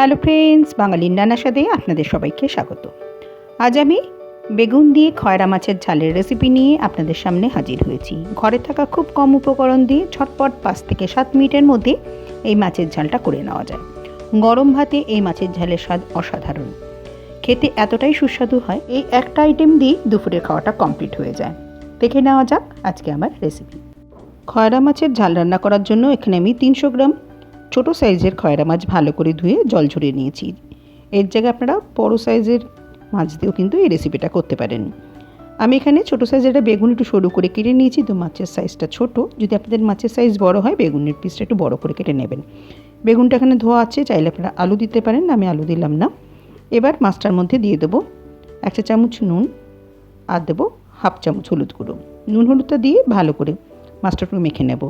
Hello friends বাঙালির নানা স্বাদে আপনাদের সবাইকে স্বাগত। আজ আমি বেগুন দিয়ে খয়রা মাছের ঝালের রেসিপি নিয়ে আপনাদের সামনে হাজির হয়েছি। ঘরে থাকা খুব কম উপকরণ দিয়ে ছটপট পাঁচ থেকে সাত মিনিটের মধ্যে এই মাছের ঝালটা করে নেওয়া যায়। গরম ভাতে এই মাছের ঝালের স্বাদ অসাধারণ। খেতে এতটাই সুস্বাদু হয়, এই একটা আইটেম দিয়ে দুপুরের খাওয়াটা কমপ্লিট হয়ে যায়। দেখে নেওয়া যাক আজকে আমার রেসিপি খয়রা মাছের ঝাল রান্না করার জন্য এখানে আমি তিনশো গ্রাম ছোট সাইজের খয়রা মাছ ভালো করে ধুয়ে জল ঝরিয়ে নিয়েছি। এর জায়গায় আপনারা বড় সাইজের মাছ দিয়েও কিন্তু এই রেসিপিটা করতে পারেন। আমি এখানে ছোটো সাইজের একটা বেগুন একটু সরু করে কেটে নিয়েছি। তো মাছের সাইজটা ছোট। যদি আপনাদের মাছের সাইজ বড় হয়, বেগুনের পিসটা একটু বড় করে কেটে নেবেন। বেগুনটা এখানে ধোয়া আছে, চাইলে আপনারা আলু দিতে পারেন, আমি আলু দিলাম না। এবার মাছটার মধ্যে দিয়ে দেবো এক চা চামচ নুন আর দেবো হাফ চামচ হলুদ গুঁড়ো। নুন হলুদটা দিয়ে ভালো করে মাছটা একটু মেখে নেব।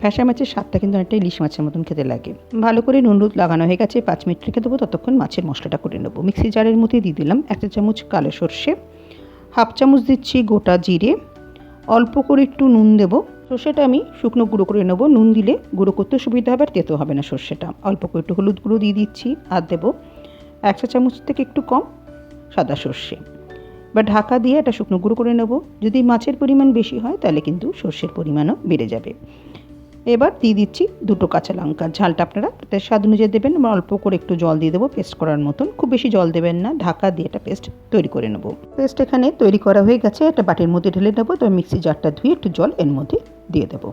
ফ্যাসা মাছের স্বাদটা কিন্তু অনেকটা ইলিশ মাছের মতন খেতে লাগে। ভালো করে নুন হলুদ লাগানো হয়ে গেছে, পাঁচ মিনিট রেখে দেবো, ততক্ষণ মাছের মশলাটা করে নেব। মিক্সি জারের মধ্যে দিয়ে দিলাম একটা চামচ কালো সর্ষে, হাফ চামচ দিচ্ছি গোটা জিরে, অল্প করে একটু নুন দেবো। সর্ষেটা আমি শুকনো গুঁড়ো করে নেব, নুন দিলে গুঁড়ো করতে সুবিধা হবে আর তেতো হবে না সর্ষেটা। অল্প করে একটু হলুদ গুঁড়ো দিয়ে দিচ্ছি আর দেবো এক চা চামচ থেকে একটু কম সাদা সর্ষে। বা ঢাকা দিয়ে এটা শুকনো গুঁড়ো করে নেব। যদি মাছের পরিমাণ বেশি হয় তাহলে কিন্তু সর্ষের পরিমাণও বেড়ে যাবে। এবার দিয়ে দিচ্ছি দুটো কাঁচা লঙ্কা। ঝালটা আপনারা তাদের স্বাদ অনুযায়ী দেবেন বা অল্প করে একটু জল দিয়ে দেবো পেস্ট করার মতন। খুব বেশি জল দেবেন না, ঢাকা দিয়ে একটা পেস্ট তৈরি করে নেব। পেস্ট এখানে তৈরি করা হয়ে গেছে, একটা বাটির মধ্যে ঢেলে নেব, তো মিক্সি জারটা ধুয়ে একটু জল এর মধ্যে দিয়ে দেবো।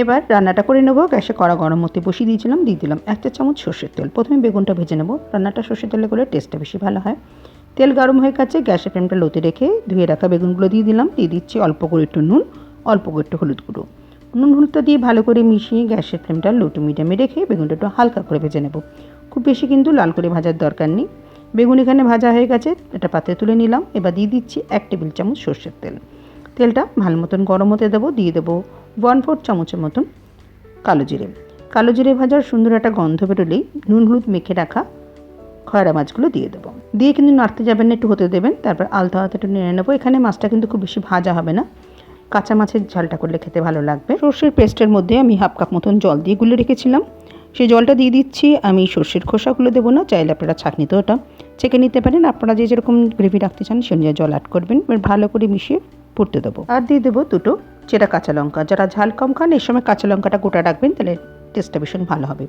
এবার রান্নাটা করে নেব, গ্যাসে কড়া গরম মধ্যে বসিয়ে দিয়েছিলাম, দিয়ে দিলাম একটা চামচ সর্ষের তেল। প্রথমে বেগুনটা ভেজে নেব, রান্নাটা সর্ষের তেলে করলে টেস্টটা বেশি ভালো হয়। তেল গরম হয়ে গেছে, গ্যাসের ফ্লেমটা লোতে রেখে ধুয়ে রাখা বেগুনগুলো দিয়ে দিলাম, দিয়ে দিচ্ছি অল্প করে একটু নুন, অল্প করে একটু হলুদ গুঁড়ো। নুন হলুদটা দিয়ে ভালো করে মিশিয়ে গ্যাসের ফ্লেমটা লো টু মিডিয়ামে রেখে বেগুনটা একটু হালকা করে ভেজে নেব। খুব বেশি কিন্তু লাল করে ভাজার দরকার নেই। বেগুন এখানে ভাজা হয়ে গেছে এটা পাত্রে তুলে নিলাম। এবার দিয়ে দিচ্ছি এক টেবিল চামচ সর্ষের তেল। তেলটা ভালো মতন গরম হতে দেবো, দিয়ে দেবো ওয়ান ফোর চামচের মতন কালো জিরে। কালো জিরে ভাজার সুন্দর একটা গন্ধ বেরোলেই নুন হলুদ মেখে রাখা খয়রা মাছগুলো দিয়ে দেবো। দিয়ে কিন্তু নাড়তে যাবেন না, একটু হতে দেবেন, তারপর আলতা হাতে একটু নেড়ে নেব। এখানে মাছটা কিন্তু খুব বেশি ভাজা হবে না। কাঁচা মাছের ঝালটা করলে খেতে ভালো লাগবে। সর্ষের পেস্টের মধ্যে আমি হাফ কাপ মতন জল দিয়ে গুলে রেখেছিলাম। সেই জলটা দিয়ে দিচ্ছি, আমি সর্ষের খোসাগুলো দেবো না, চাইলে আপনারা ছাঁকনিতে ওটা চেকে নিতে পারেন। আপনারা যে যেরকম গ্রেভি রাখতে চান সে অনুযায়ী জল অ্যাড করবেন, এবার ভালো করে মিশিয়ে পড়তে দেবো। আর দিয়ে দেবো দুটো চেরা কাঁচা লঙ্কা। যারা ঝাল কম খান, এই সময় কাঁচা লঙ্কাটা গোটা রাখবেন, তাহলে টেস্টটা ভীষণ ভালো হবে।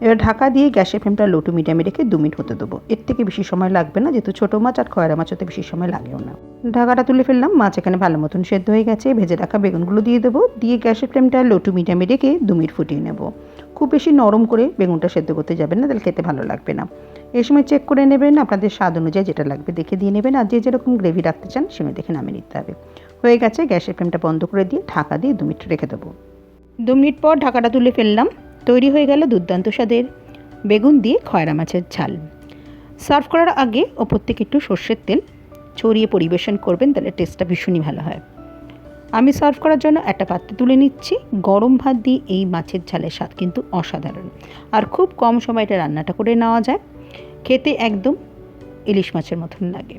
এবার ঢাকা দিয়ে গ্যাসের ফ্লেমটা লো টু মিডিয়ামে রেখে দু মিনিট হতে দেবো। এর থেকে বেশি সময় লাগবে না, যেহেতু ছোটো মাছ আর খয়রা মাছ হতে বেশি সময় লাগেও না। ঢাকাটা তুলে ফেললাম, মাছ এখানে ভালো মতন সেদ্ধ হয়ে গেছে। ভেজে রাখা বেগুনগুলো দিয়ে দেবো। দিয়ে গ্যাসের ফ্লেমটা লো টু মিডিয়ামে রেখে দু মিনিট ফুটিয়ে নেব। খুব বেশি নরম করে বেগুনটা সেদ্ধ করতে যাবেন না, তাহলে খেতে ভালো লাগবে না। এই সময় চেক করে নেবেন, আপনাদের স্বাদ অনুযায়ী যেটা লাগবে দেখে দিয়ে নেবেন। আর যে যেরকম গ্রেভি রাখতে চান সময় দেখে নামিয়ে নিতে হবে। হয়ে গেছে গ্যাসের ফ্লেমটা বন্ধ করে দিয়ে ঢাকা দিয়ে দু মিনিট রেখে দেবো। দু মিনিট পর ঢাকাটা তুলে ফেললাম। তৈরি হয়ে গেল দুর্দান্ত স্বাদের বেগুন দিয়ে খয়রা মাছের ঝাল। সার্ভ করার আগে ওপর থেকে একটু সর্ষের তেল ছড়িয়ে পরিবেশন করবেন, তাহলে টেস্টটা ভীষণই ভালো হয়। আমি সার্ভ করার জন্য একটা পাত্রে তুলে নিচ্ছি। গরম ভাত দিয়ে এই মাছের ঝালের স্বাদ কিন্তু অসাধারণ। আর খুব কম সময় এটা রান্নাটা করে নেওয়া যায়। খেতে একদম ইলিশ মাছের মতন লাগে।